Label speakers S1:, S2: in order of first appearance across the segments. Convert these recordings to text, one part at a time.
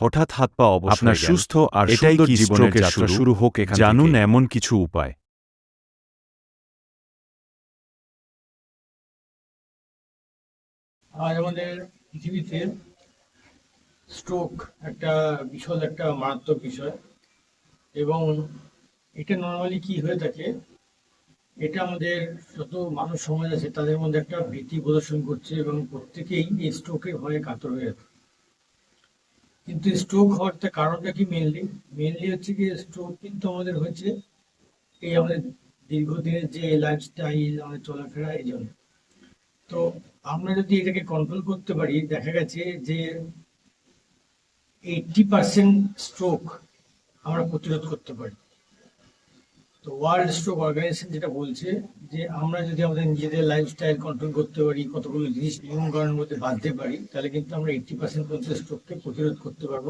S1: হঠাৎ হাত পা অবশ
S2: আপনার সুস্থ আর
S1: এটাই
S2: সুন্দর
S1: কি
S2: জীবনের যাত্রা
S1: শুরু?
S2: হোক এখান
S1: জানুন এমন কিছু উপায়।
S3: আজ আমাদের পৃথিবীতে স্ট্রোক একটা বিশাল একটা মারাত্মক বিষয় এবং এটা নর্মালি কি হয়ে থাকে এটা আমাদের যত মানুষ সমাজ আছে তাদের মধ্যে একটা ভীতি প্রদর্শন করছে এবং প্রত্যেকেই এই স্ট্রোকের ভয়ে কাতর হয়ে আছে কিন্তু স্ট্রোক হওয়ার কারণটা কি মেনলি মেনলি হচ্ছে কি স্ট্রোক কিন্তু আমাদের হচ্ছে এই আমাদের দীর্ঘদিনের যে লাইফস্টাইল আমাদের চলাফেরা, এই জন্য। তো আমরা যদি এটাকে কন্ট্রোল করতে পারি, দেখা গেছে যে এইটটি পার্সেন্ট স্ট্রোক আমরা প্রতিরোধ করতে পারি। তো ওয়ার্ল্ড স্ট্রোক অর্গানাইজেশন যেটা বলছে যে আমরা যদি আমাদের নিজেদের লাইফস্টাইল কন্ট্রোল করতে পারি, কতগুলো জিনিস নিয়মকরণের মধ্যে বাঁধতে পারি, তাহলে কিন্তু আমরা এইটটি পার্সেন্ট পর্যন্ত স্ট্রোককে প্রতিরোধ করতে পারব।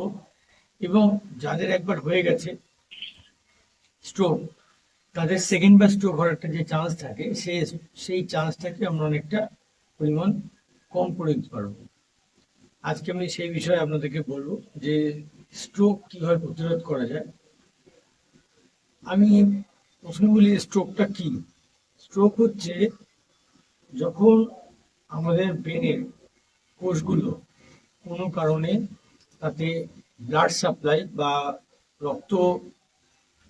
S3: এবং যাদের একবার হয়ে গেছে স্ট্রোক তাদের সেকেন্ড বার স্ট্রোক হওয়ার একটা যে চান্স থাকে সেই সেই চান্সটাকে আমরা অনেকটা পরিমাণ কম করে দিতে পারব। আজকে আমি সেই বিষয়ে আপনাদেরকে বলব যে স্ট্রোক কীভাবে প্রতিরোধ করা যায়। আমি প্রথমে বলি স্ট্রোকটা কি? স্ট্রোক হচ্ছে যখন আমাদের ব্রেনের কোষগুলো কোনো কারণে তাতে ব্লাড সাপ্লাই বা রক্ত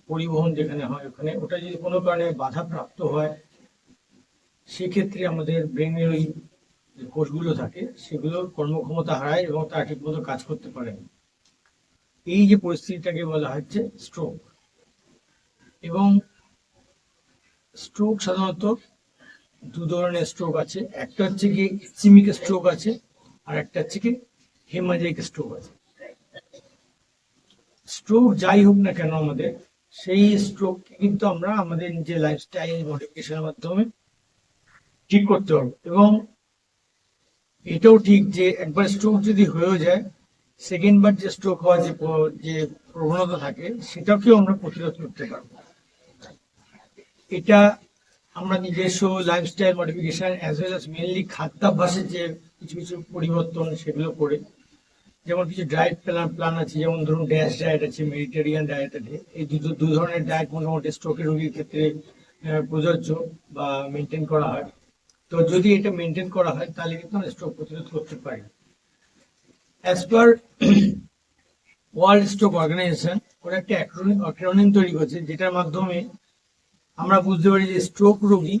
S3: পরিবহন যেখানে হয় ওখানে, ওটা যদি কোনো কারণে বাধাপ্রাপ্ত হয়, সেক্ষেত্রে আমাদের ব্রেনের ওই কোষগুলো থাকে সেগুলো কর্মক্ষমতা হারায় এবং তারা ঠিকমতো কাজ করতে পারে এই যে পরিস্থিতিটাকে বলা হচ্ছে স্ট্রোক এবং স্ট্রোক সাধারণত দু ধরনের স্ট্রোক আছে। একটা হচ্ছে কি সিমিক স্ট্রোক আছে, আর একটা হচ্ছে কি হেমাজাইক স্ট্রোক আছে। স্ট্রোক যাই হোক না কেন আমাদের, সেই স্ট্রোক কিন্তু আমরা আমাদের নিজের লাইফস্টাইল মডিফিকেশনের মাধ্যমে ঠিক করতে পারব। এবং এটাও ঠিক যে একবার স্ট্রোক যদি হয়েও যায় সেকেন্ড বার যে স্ট্রোক হওয়ার যে প্রবণতা থাকে, সেটাকেও আমরা প্রতিরোধ করতে পারব। এটা আমরা নিজস্ব lifestyle modification as well as mainly খাদ্যাভ্যাসের যে কিছু কিছু পরিবর্তন সেগুলো করে। যেমন কিছু ডায়েট প্ল্যান প্ল্যান আছে, যেমন ধরুন ড্যাশ ডায়েট আছে মেডিটেরিয়ান ডায়েট আছে। এই দুটো, দু ধরনের ডায়েট মোটামুটি স্ট্রোকের রোগীর ক্ষেত্রে প্রযোজ্য বা মেনটেন করা হয়। তো যদি এটা মেনটেন করা হয়, তাহলে কিন্তু আমরা স্ট্রোক প্রতিরোধ করতে পারি। As per World Stroke Organization ওরা একটা অ্যাক্রোনিম তৈরি করছে, যেটার মাধ্যমে আমরা বুঝতে পারি যে স্ট্রোক রোগী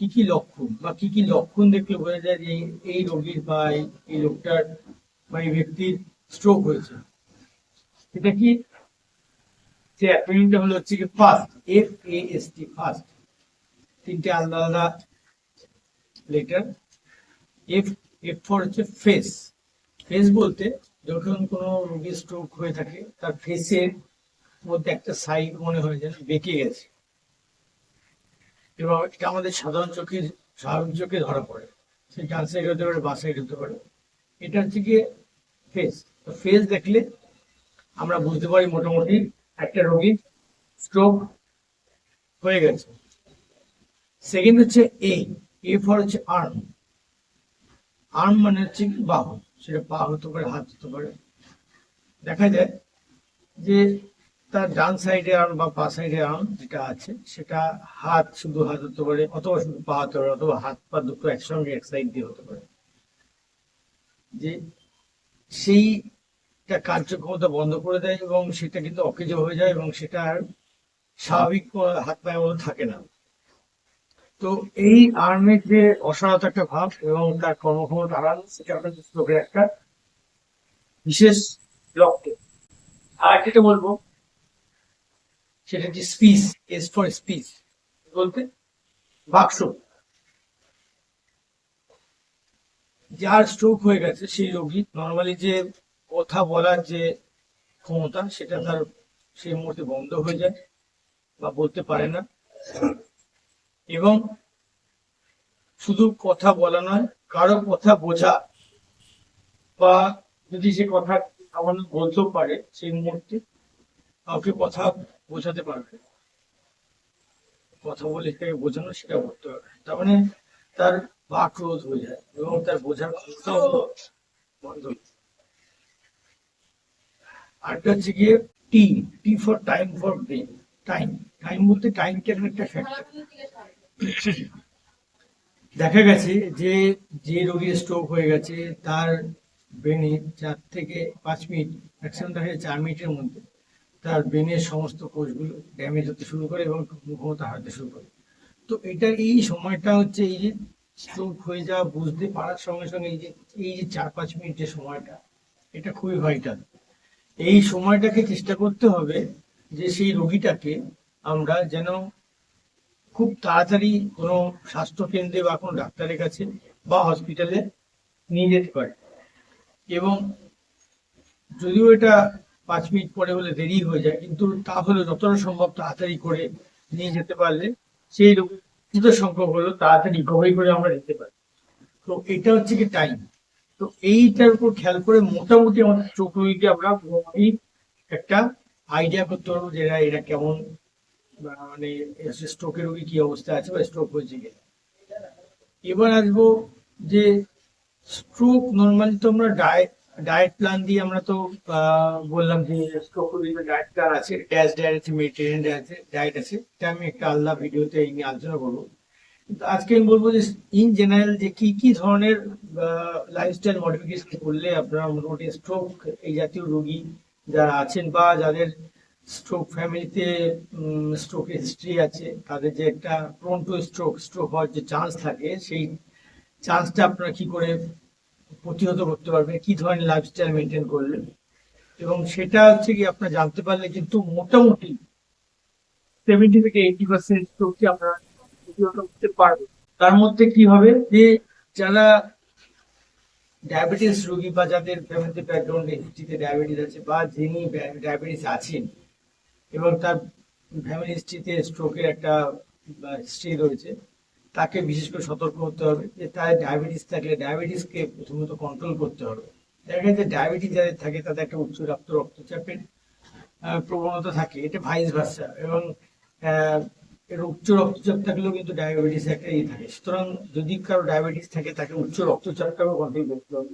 S3: কি কি লক্ষণ বা কি কি লক্ষণ দেখলে বোঝা যায় যে এই- রোগীর বা এই- লোকটার বা এই ব্যক্তির স্ট্রোক হয়েছে। এটা কি? যে অ্যাক্রোনিমটা হলো হচ্ছে কি first F A S T first তিনটে আলাদা আলাদা লেটার এফ এফ ফর হচ্ছে ফেস ফেস বলতে যখন কোনো রোগীর স্ট্রোক হয়ে থাকে, তার ফেসের মধ্যে একটা সাইড মনে হয় যেন বেঁকে গেছে। এবং এটা আমাদের সাধারণ চোখে স্বাভাবিক চোখে ধরা পড়ে। সে সাইড হতে পারে বা সাইড হতে পারে। এটা হচ্ছে গিয়ে ফেস তো ফেস দেখলে আমরা বুঝতে পারি মোটামুটি একটা রোগীর স্ট্রোক হয়ে গেছে। সেকেন্ড হচ্ছে এ এ ফর হচ্ছে আর্ম আর্ম মানে হচ্ছে কি? বাহু। সেটা পা হতে পারে, হাত হতে পারে। দেখা যায় যে তার ডান সাইডে আর্ম বা পা সাইডে আর্ম যেটা আছে, সেটা হাত শুধু হাত হতে পারে, অথবা শুধু পা হতে পারে, অথবা হাত পা দুটো একসঙ্গে এক সাইড দিয়ে হতে পারে। যে সেইটা কার্যক্ষমতা বন্ধ করে দেয় এবং সেটা কিন্তু অকেজ হয়ে যায় এবং সেটা আর স্বাভাবিক হাত পায়ের মতো থাকে না। তো এই আর্মের যে অসহায়তা একটা ভাব এবং তার কর্মক্ষমতা হারান, সেটা স্ট্রোকের একটা বিশেষ লক্ষ্য। আর যেটা বলব সেটা হচ্ছে স্পিচ এস ফর স্পিচ বলতে? বাক্স। যার স্ট্রোক হয়ে গেছে, সেই রোগী নর্মালি যে কথা বলার যে ক্ষমতা, সেটা তার সেই মুহূর্তে বন্ধ হয়ে যায় বা বলতে পারে না। এবং শুধু কথা বলা নয়, কারও কথা বোঝা বা যদি সে কথা সামান্য বলতেও পারে, সেই মুহূর্তে কাউকে কথা বোঝাতে পারবে। কথা বলে বোঝানো সেটা করতে পারবে তার মানে তার বাক রোধ হয়ে যায় এবং তার বোঝার ক্ষমতাও বন্ধ আরেকটা হচ্ছে গিয়ে T T for time for brain time time বলতে টাইমটা একটা ফ্যাক্টর দেখা গেছে যে যে রোগীর স্ট্রোক হয়ে গেছে, তার ব্রেনে চার থেকে পাঁচ মিনিট ম্যাক্সিমাম দেখা যায় চার মিনিটের মধ্যে। তার ব্রেনের সমস্ত কোষগুলো ড্যামেজ হতে শুরু করে এবং ক্ষমতা হারাতে শুরু করে। তো এটা এই সময়টা হচ্ছে এই যে স্ট্রোক হয়ে যাওয়া, বুঝতে পারার সঙ্গে সঙ্গে এই যে এই যে চার পাঁচ মিনিট যে সময়টা, এটা খুবই ভাইটাল এই সময়টাকে চেষ্টা করতে হবে যে সেই রোগীটাকে আমরা যেন খুব তাড়াতাড়ি কোনো স্বাস্থ্যকেন্দ্রে বা কোনো ডাক্তারের কাছে বা হসপিটালে নিয়ে যেতে পারে। এবং যদিও এটা পাঁচ মিনিট পরে হলে দেরি হয়ে যায়। কিন্তু তাহলে যতটা সম্ভব তাড়াতাড়ি করে নিয়ে যেতে পারলে সেই রোগী যত সম্ভব হলো তাড়াতাড়ি রিকভারি করে আমরা নিতে পারি। তো এটা হচ্ছে কি টাইম তো এইটার উপর খেয়াল করে মোটামুটি আমাদের চোখ রোগীকে আমরা একটা আইডিয়া করতে পারব যে এরা কেমন মানে স্ট্রোকের রোগী কি অবস্থা আছে বা স্ট্রোক হয়েছে কিনা। এবার আসব যে স্ট্রোক নর্মালি তো আমরা ডায়েট ডায়েট প্ল্যান দিয়ে আমরা তো বললাম যে স্ট্রোক ডায়েট প্ল্যান আছে ড্যাশ ডায়েট আছে মেডিটেরিয়ান ডায়েট আছে এটা আমি একটা আলাদা ভিডিওতে এই নিয়ে আলোচনা করব। আজকে আমি বলব যে ইন জেনারেল যে কি কি ধরনের লাইফস্টাইল মডিফিকেশন করলে আপনারা মোটামুটি স্ট্রোক এই জাতীয় রোগী যারা আছেন বা যাদের স্ট্রোক ফ্যামিলিতে স্ট্রোকের হিস্ট্রি আছে, তাদের যে একটা প্রোন টু স্ট্রোক স্ট্রোক হওয়ার যে চান্স থাকে, সেই চান্সটা আপনারা কি করে প্রতিহত করতে পারবেন কি ধরনের লাইফস্টাইল মেনটেন করলে। এবং সেটা হচ্ছে কি, আপনারা জানতে পারলে কিন্তু মোটামুটি সেভেন্টি থেকে এইটি পার্সেন্ট স্ট্রোককে আপনারা প্রতিহত করতে পারবেন। তার মধ্যে কি হবে যে, যারা ডায়াবেটিস রোগী বা যাদের ফ্যামিলি ব্যাকগ্রাউন্ডে হিস্ট্রিতে ডায়াবেটিস আছে বা যিনি ডায়াবেটিস আছেন এবং তার ফ্যামিলি হিস্ট্রিতে স্ট্রোকের একটা হিস্ট্রি রয়েছে তাকে বিশেষ করে সতর্ক হতে হবে যে তার ডায়াবেটিস থাকলে ডায়াবেটিসকে প্রথমত কন্ট্রোল করতে হবে। দেখা যে ডায়াবেটিস যাদের থাকে তাদের একটা উচ্চ রক্ত, রক্তচাপের প্রবণতা থাকে, এটা ভাইস ভার্সা এবং উচ্চ রক্তচাপ থাকলেও কিন্তু ডায়াবেটিস একটা ইয়ে থাকে। সুতরাং যদি কারও ডায়াবেটিস থাকে, তাকে উচ্চ রক্তচাপটাও কন্ট্রোল করতে হবে।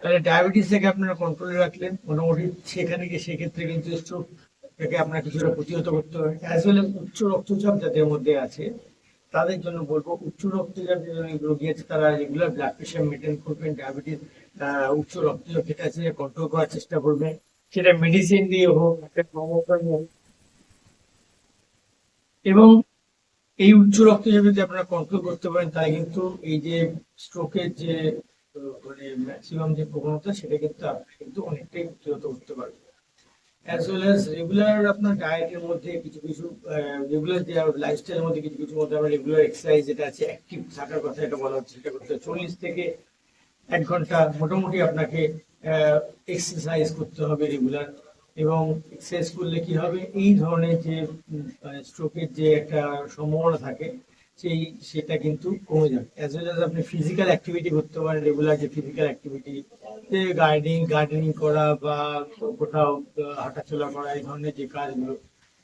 S3: তাহলে ডায়াবেটিস থেকে আপনারা কন্ট্রোলে রাখলেন, মোটামুটি সেখানে গিয়ে সেক্ষেত্রে কিন্তু স্ট্রোক থেকে আপনার কিছুটা প্রতিহত করতে হবে। অ্যাজ ওয়েল উচ্চ রক্তচাপ যাদের মধ্যে আছে তাদের জন্য বলব, উচ্চ রক্তচাপ রোগী আছে তারা রেগুলার ব্লাড প্রেশার মেনটেন করবেন ডায়াবেটিস উচ্চ রক্তচাপ যেটা আছে কন্ট্রোল করার চেষ্টা করবেন সেটা মেডিসিন দিয়ে হোক। এবং এই উচ্চ রক্তচাপ যদি আপনারা কন্ট্রোল করতে পারেন, তাহলে কিন্তু এই যে স্ট্রোকের যে মানে ম্যাক্সিমাম যে প্রবণতা, সেটা কিন্তু কিন্তু অনেকটাই প্রতিহত করতে পারবেন অ্যাজ ওয়েল অ্যাজ রেগুলার আপনার ডায়েটের মধ্যে কিছু কিছু রেগুলার যে লাইফস্টাইলের মধ্যে কিছু কিছু মধ্যে আমরা রেগুলার এক্সারসাইজ যেটা আছে অ্যাক্টিভ থাকার কথা এটা বলা হচ্ছে, সেটা করতে চল্লিশ থেকে এক ঘণ্টা মোটামুটি আপনাকে এক্সারসাইজ করতে হবে রেগুলার এবং এক্সারসাইজ করলে কি হবে? এই ধরনের যে স্ট্রোকের যে একটা সম্ভাবনা থাকে সেই সেটা কিন্তু কমে যাবে। অ্যাজ ওয়েল অ্যাজ আপনি ফিজিক্যাল অ্যাক্টিভিটি করতে পারেন রেগুলার যে ফিজিক্যাল অ্যাক্টিভিটি যে গার্ডেনিং গার্ডেনিং করা বা কোথাও হাঁটাচলা করা, এই ধরনের যে কাজগুলো,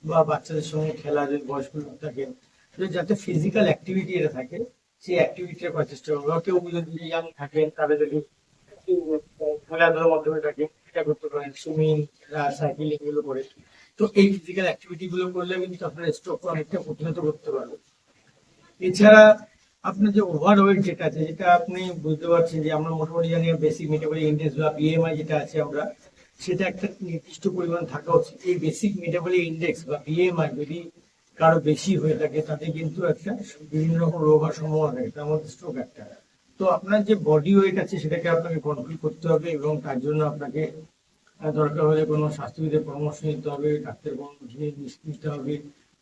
S3: বা বাচ্চাদের সঙ্গে খেলা যদি বয়স্ক লোক থাকে যাতে ফিজিক্যাল অ্যাক্টিভিটি এটা থাকে সেই অ্যাক্টিভিটিটা করার চেষ্টা করব। কেউ যদি ইয়াং থাকেন, তাদের যদি খেলাধুলার মাধ্যমে থাকে এটা করতে পারেন সুইমিং সাইকেলিং এগুলো করে। তো এই ফিজিক্যাল অ্যাক্টিভিটি গুলো করলে কিন্তু আপনার স্ট্রোক অনেকটা প্রতিহত করতে পারবে। এছাড়া আপনার যে ওভারওয়েট যেটা আছে, যেটা আপনি বুঝতে পারছেন যে আমরা মোটামুটি জানি বেসিক মেটাবলিক ইন্ডেক্স বা বিএমআই যেটা আছে আমরা, সেটা একটা নির্দিষ্ট পরিমাণ থাকা উচিত। এই বেসিক মেটাবলিক ইন্ডেক্স বা বিএমআই যদি কারও বেশি হয়ে থাকে, তাতে কিন্তু একটা বিভিন্ন রকম রোগ হওয়ার সম্ভাবনা থাকে তার মধ্যে স্ট্রোক একটা। তো আপনার যে বডি ওয়েট আছে, সেটাকে আপনাকে কন্ট্রোল করতে হবে এবং তার জন্য আপনাকে দরকার হলে কোনো স্বাস্থ্যবিদের পরামর্শ নিতে হবে ডাক্তার পরামর্শ নিতে হবে।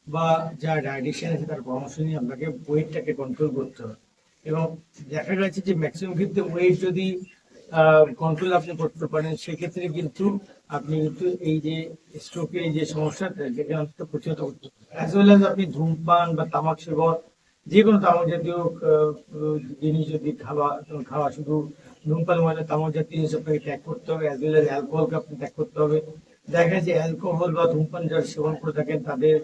S3: বা যা ডায়েটিশিয়ান আছে তার পরামর্শ নিয়ে আপনাকে ওয়েটটাকে কন্ট্রোল করতে হবে। এবং দেখা গেছে যে ম্যাক্সিমাম ক্ষেত্রে ওয়েট যদি কন্ট্রোল আপনি করতে পারেন, সেক্ষেত্রে কিন্তু আপনি কিন্তু এই যে স্ট্রোকের যে সমস্যাটা যেটা অন্তত প্রতিহত করতে অ্যাজ ওয়েল অ্যাজ আপনি ধূমপান বা তামাক সেবন, যে কোনো তামাক জাতীয় জিনিস যদি খাওয়া খাওয়া শুধু ধূমপান মানে তামাক জাতীয় জিনিস আপনাকে ত্যাগ করতে হবে অ্যাজ ওয়েল অ্যাজ অ্যালকোহলকে আপনি ত্যাগ করতে হবে। দেখা যায় অ্যালকোহল বা ধূমপান যারা সেবন করে থাকেন, তাদের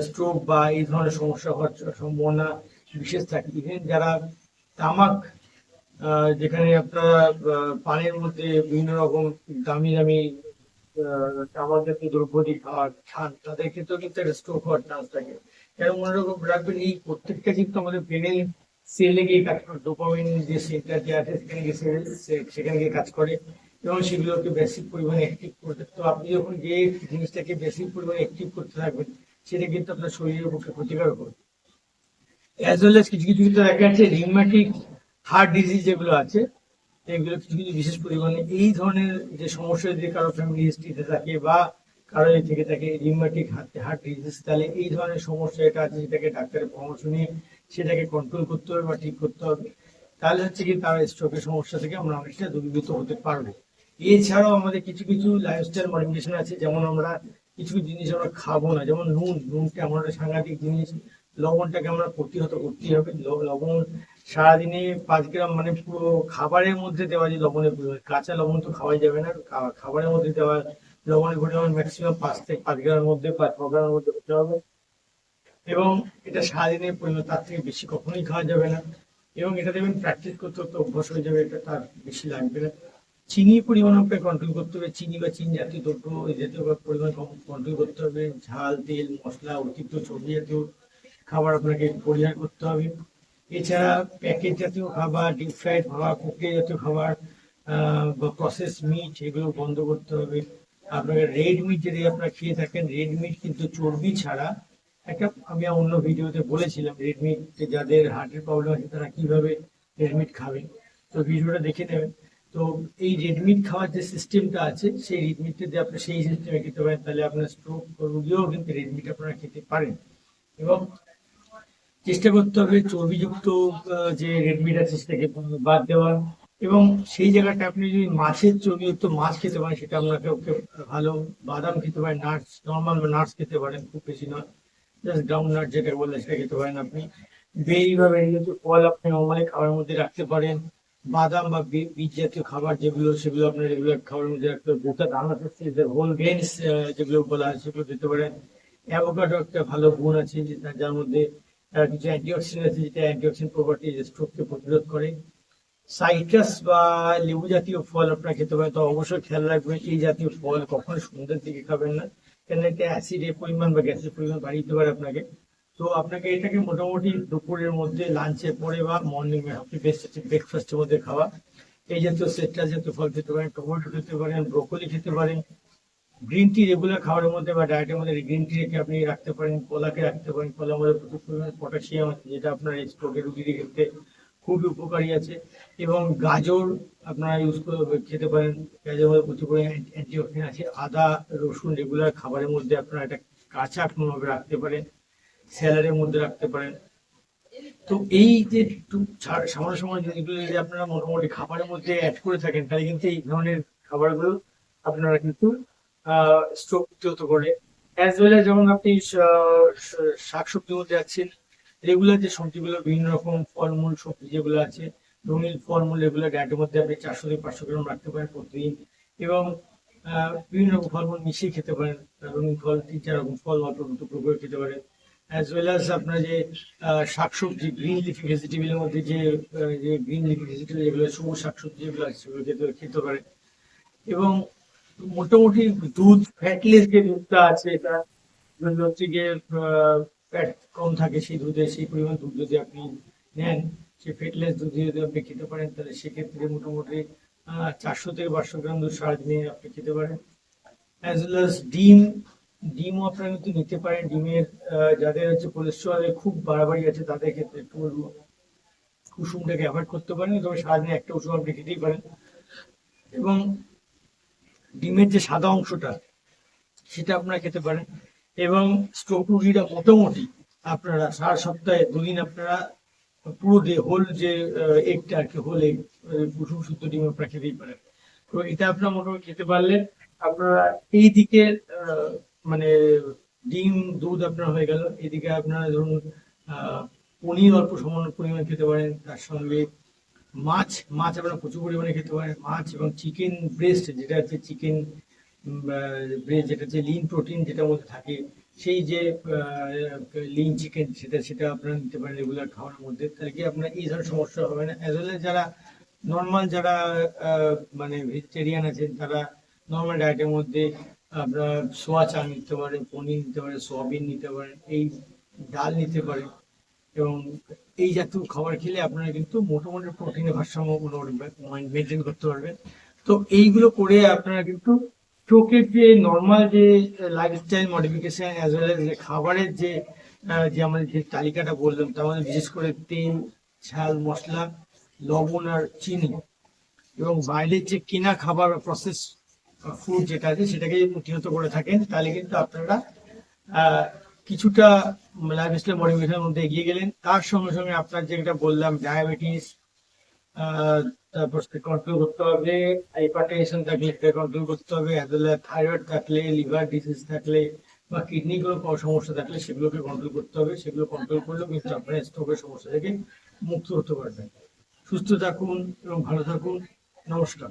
S3: স্ট্রোক বা এই ধরনের সমস্যা হওয়ার সম্ভাবনা বিশেষ থাকে। ইভেন যারা তামাক যেখানে আপনারা পানের মধ্যে বিভিন্ন রকম দামি দামি তামাক জাতীয় দ্রব্য দিয়ে খাওয়ার খান, তাদের ক্ষেত্রেও কিন্তু একটা স্ট্রোক হওয়ার চান্স থাকে। কেন মনে রাখ- রাখবেন এই প্রত্যেকটা কিন্তু আমাদের ব্রেনের সেলে গিয়ে কাজ করে। ডোপামিন যে সেন্টার যে আছে, সেখানে গিয়ে সেখানে গিয়ে কাজ করে এবং সেগুলোকে বেশি পরিমাণে অ্যাক্টিভ করতে তো আপনি যখন যে জিনিসটাকে বেশি পরিমাণে অ্যাক্টিভ করতে থাকবেন সেটা কিন্তু আপনার শরীরের পক্ষে ক্ষতিকারক হবে অ্যাজ ওয়েল কিছু কিছু কিন্তু দেখা যাচ্ছে রিউম্যাটিক হার্ট ডিজিজ যেগুলো আছে, এগুলো কিছু কিছু বিশেষ পরিমাণে এই ধরনের যে সমস্যা যদি কারও ফ্যামিলি হিস্ট্রিতে থাকে বা কারও থেকে থাকে রিউম্যাটিক হার্ট ডিজিজ তাহলে এই ধরনের সমস্যা এটা আছে সেটাকে ডাক্তারের পরামর্শ নিয়ে সেটাকে কন্ট্রোল করতে হবে বা ঠিক করতে হবে। তাহলে হচ্ছে কি তার স্ট্রোকের সমস্যা থেকে আমরা অনেকটা দূরীভূত হতে পারব। এছাড়াও আমাদের কিছু কিছু লাইফস্টাইল মডিফিকেশন আছে, যেমন আমরা কিছু জিনিস আমরা খাব না, যেমন নুন, নুনটা এমন একটা সাংঘাতিক জিনিস, লবণটাকে আমরা প্রতিহত করতেই হবে লবণ সারাদিনে পাঁচ গ্রাম মানে পুরো খাবারের মধ্যে দেওয়া যে লবণের পরিমাণ কাঁচা লবণ তো খাওয়াই যাবে না খাবারের মধ্যে দেওয়া লবণের পরিমাণ ম্যাক্সিমাম পাঁচ থেকে পাঁচ গ্রামের মধ্যে, পাঁচ ছ গ্রামের মধ্যে হতে হবে। এবং এটা সারাদিনের পরিমাণ তার থেকে বেশি কখনোই খাওয়া যাবে না। এবং এটা দেখবেন প্র্যাকটিস করতে করতে অভ্যাস হয়ে যাবে, এটা তার বেশি লাগবে না। চিনির পরিমাণ আপনাকে কন্ট্রোল করতে হবে। চিনি বা চিনি জাতীয় দ্রব্য, এই জাতীয় পরিমাণ কন্ট্রোল করতে হবে। ঝাল, তেল, মশলা, অতিরিক্ত চর্বি জাতীয় খাবার আপনাকে পরিহার করতে হবে। এছাড়া প্যাকেট জাতীয় খাবার ডিপ ফ্রাইড খাবার কুকে জাতীয় খাবার বা প্রসেস মিট এগুলো বন্ধ করতে হবে। আপনাকে রেড মিট যদি আপনারা খেয়ে থাকেন রেড মিট কিন্তু চর্বি ছাড়া একটা, আমি অন্য ভিডিওতে বলেছিলাম রেড মিট যাদের হার্টের প্রবলেম আছে, তারা কীভাবে রেড মিট খাবেন তো ভিডিওটা দেখে নেবেন। তো এই রেডমিট খাওয়ার যে সিস্টেমটা আছে, সেই রেডমিট যদি আপনি সেই সিস্টেমে খেতে পারেন, তাহলে আপনার স্ট্রোক রোগীও কিন্তু রেডমিট আপনারা খেতে পারেন। এবং চেষ্টা করতে হবে চর্বিযুক্ত যে রেডমিট আছে সেটাকে বাদ দেওয়ার এবং সেই জায়গাটা আপনি যদি মাছের চর্বিযুক্ত মাছ খেতে পারেন, সেটা আপনাকে ওকে ভালো বাদাম খেতে পারেন নাটস নর্মাল নাটস খেতে পারেন, খুব বেশি নয়। জাস্ট গ্রাউন্ড নাট যেটা বললে সেটা খেতে পারেন আপনি। বেরি বা বেরি ফল আপনি নর্মালি খাবারের মধ্যে রাখতে পারেন। বাদাম বা বীজ জাতীয় খাবার যেগুলো, সেগুলো আপনার রেগুলার খাবারের মধ্যে পারেন গোটা দানা থাকছে হোল গ্রেনস যেগুলো বলা হয় সেগুলো দিতে পারেন। অ্যাভোকাডো একটা ভালো গুণ আছে যার মধ্যে কিছু অ্যান্টিঅক্সিডেন্ট আছে, যেটা অ্যান্টিঅক্সিডেন্ট প্রপার্টি স্ট্রোককে প্রতিরোধ করে। সাইট্রাস বা লেবু জাতীয় ফল আপনারা খেতে পারেন, তো অবশ্যই খেয়াল রাখবেন, এই জাতীয় ফল কখনো সন্ধ্যের দিকে খাবেন না। কেন এটা অ্যাসিডের পরিমাণ বা গ্যাসের পরিমাণ বাড়িয়ে দিতে পারে আপনাকে। তো আপনাকে এটাকে মোটামুটি দুপুরের মধ্যে লাঞ্চের পরে বা মর্নিং আপনি ব্রেকফাস্টের মধ্যে খাওয়া। এই জাতীয় সেট্রাস জাতীয় ফল খেতে পারেন টমেটো খেতে পারেন ব্রোকলি খেতে পারেন। গ্রিন টি রেগুলার খাবারের মধ্যে বা ডায়েটের মধ্যে গ্রিন টি রেখে আপনি রাখতে পারেন, কলাকে রাখতে পারেন। কলার মধ্যে প্রচুর পরিমাণে পটাশিয়াম আছে, যেটা আপনার স্ট্রোকের রুগীদের ক্ষেত্রে খুবই উপকারী আছে। এবং গাজর আপনারা ইউজ করে খেতে পারেন। গাজরের মধ্যে প্রচুর পরিমাণে অ্যান্টিঅক্সিডেন্ট আছে। আদা, রসুন রেগুলার খাবারের মধ্যে আপনারা এটা কাঁচা কোনোভাবে রাখতে পারেন। স্যালাডের মধ্যে রাখতে পারেন। তো এই যে সামান্য সামান্য জিনিসগুলো যদি আপনারা মোটামুটি খাবারের মধ্যে অ্যাড করে থাকেন, তাহলে কিন্তু এই ধরনের খাবারগুলো আপনারা কিন্তু স্ট্রোক প্রতিহত করে। অ্যাজ ওয়েল যেমন আপনি শাক সবজির মধ্যে আছেন রেগুলার যে সবজিগুলো, বিভিন্ন রকম ফলমূল, সবজি যেগুলো আছে, রঙিন ফলমূল এগুলো ডায়েটের মধ্যে আপনি চারশো থেকে পাঁচশো গ্রাম রাখতে পারেন প্রতিদিন। এবং বিভিন্ন রকম ফলমূল মিশিয়ে খেতে পারেন, রঙিন ফল, তিন চার রকম ফল অল্প করে খেতে পারেন। অ্যাজ ওয়েল অ্যাজ আপনার যে শাকসবজি গ্রিন লিফি ভেজিটেবলের মধ্যে যে গ্রিন লিফি ভেজিটেবল যেগুলো সবুজ শাকসবজি যেগুলো আছে, সেগুলো খেতে খেতে পারে এবং মোটামুটি দুধ ফ্যাটলেস যে দুধটা আছে, এটা হচ্ছে গিয়ে ফ্যাট কম থাকে সেই দুধে, সেই পরিমাণ দুধ যদি আপনি নেন, সেই ফ্যাটলেস দুধ যদি আপনি খেতে পারেন, তাহলে সেক্ষেত্রে মোটামুটি চারশো থেকে পাঁচশো গ্রাম দুধ সারাদিনে আপনি খেতে পারেন। অ্যাজ ওয়েল অ্যাজ ডিম ডিমও আপনারা কিন্তু নিতে পারেন। ডিমের যাদের হচ্ছে কোলেস্ট্রলের খুব বাড়াবাড়ি আছে তাদের ক্ষেত্রে একটু বলব কুসুমটাকে অ্যাভয়েড করতে পারেন তবে সারাদিনে একটা কুসুম আপনি খেতেই পারেন। এবং ডিমের যে সাদা অংশটা সেটা আপনারা খেতে পারেন। এবং স্ট্রোক মোটামুটি আপনারা সারা সপ্তাহে দুদিন আপনারা পুরো ডে হোল যে এগটা আর কি হোল এগ কুসুম শুদ্ধ ডিম আপনারা খেতেই পারেন। তো এটা আপনারা মোটামুটি খেতে পারলে আপনারা এই দিকে আহ, মানে ডিম, দুধ আপনার হয়ে গেল। এদিকে আপনারা ধরুন পনির অল্প সামান্য পরিমাণে খেতে পারেন। তার সঙ্গে মাছ মাছ আপনারা প্রচুর পরিমাণে খেতে পারেন। মাছ এবং চিকেন ব্রেস্ট যেটা হচ্ছে চিকেন ব্রেস্ট যেটা হচ্ছে লিন প্রোটিন যেটার মধ্যে থাকে, সেই যে লিন চিকেন সেটা সেটা আপনারা নিতে পারেন রেগুলার খাওয়ার মধ্যে। তাহলে কি আপনার এই ধরনের সমস্যা হবে না? অ্যাজ ওয়েল যারা নর্মাল যারা মানে ভেজিটেরিয়ান আছেন, তারা নর্মাল ডায়েটের মধ্যে আপনার সোয়া চাল নিতে পারেন, পনির নিতে পারে সোয়াবিন নিতে পারেন, এই ডাল নিতে পারেন এবং এই জাতীয় খাবার খেলে আপনারা কিন্তু মোটামুটি প্রোটিনের ভারসাম্য মেনটেন করতে পারবেন। তো এইগুলো করে আপনারা কিন্তু চোখের যে নর্মাল যে লাইফস্টাইল মডিফিকেশন অ্যাজ ওয়েল যে খাবারের যে যে আমাদের যে তালিকাটা বললাম, তার মধ্যে বিশেষ করে তেল, ঝাল, মশলা, লবণ আর চিনি এবং বাইরের যে কেনা খাবার প্রসেস ফুড যেটা আছে সেটাকে প্রতিহত করে থাকেন, তাহলে কিন্তু আপনারা কিছুটা লাইফস্টাইল মডিফিকেশনের মধ্যে এগিয়ে গেলেন। তার সঙ্গে সঙ্গে আপনার যেটা বললাম ডায়াবেটিস তারপর কন্ট্রোল করতে হবে হাইপারটেনশন থাকলে কন্ট্রোল করতে হবে থাইরয়েড থাকলে লিভার ডিজিজ থাকলে বা কিডনি কোনো কোনো সমস্যা থাকলে সেগুলোকে কন্ট্রোল করতে হবে। সেগুলো কন্ট্রোল করলেও কিন্তু আপনার স্ট্রোকের সমস্যা থেকে মুক্ত হতে পারবেন। সুস্থ থাকুন এবং ভালো থাকুন। নমস্কার।